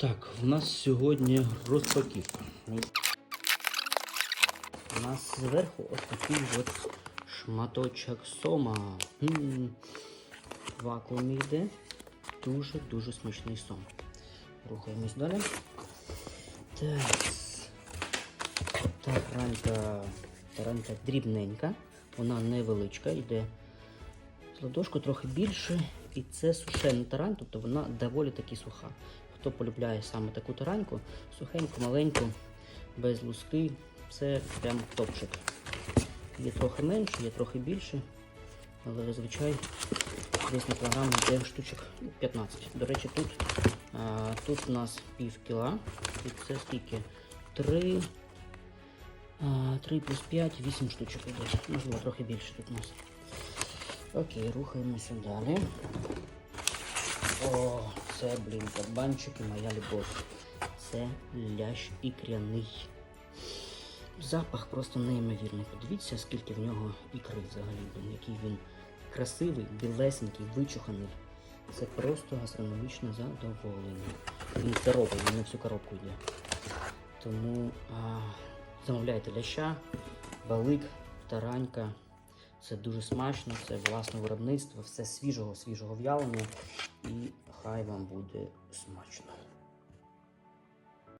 Так, в нас сьогодні розпаківка. У нас зверху ось такий от шматочок сома. М, В вакуумі йде. Дуже-дуже смачний сом. Рухаємось далі. Так. Таранька, таранька дрібненька, вона невеличка, йде ладошку трохи більше. І це сушена тарань, тобто вона доволі таки суха. Хто полюбляє саме таку тараньку, сухеньку, маленьку, без луски, це прям топчик. Є трохи менше, є трохи більше, але зазвичай десь на кілограм йде штучок 15. До речі, тут, а, тут у нас пів кіла, і це скільки? 3, а, 3 плюс 5, 8 штучок іде. Можливо, трохи більше тут у нас. Окей, рухаємося далі. О, це, блін, кабанчики, моя любов. Це лящ ікряний. Запах просто неймовірний. Подивіться, скільки в нього ікри взагалі, блін, який він красивий, білесенький, вичуханий. Це просто гастрономічне задоволення. Він здоровий, він на всю коробку йде. Тому а, замовляйте ляща, балик, таранька. Це дуже смачно, це власне виробництво, все свіжого, свіжого в'ялення. І хай вам буде смачно.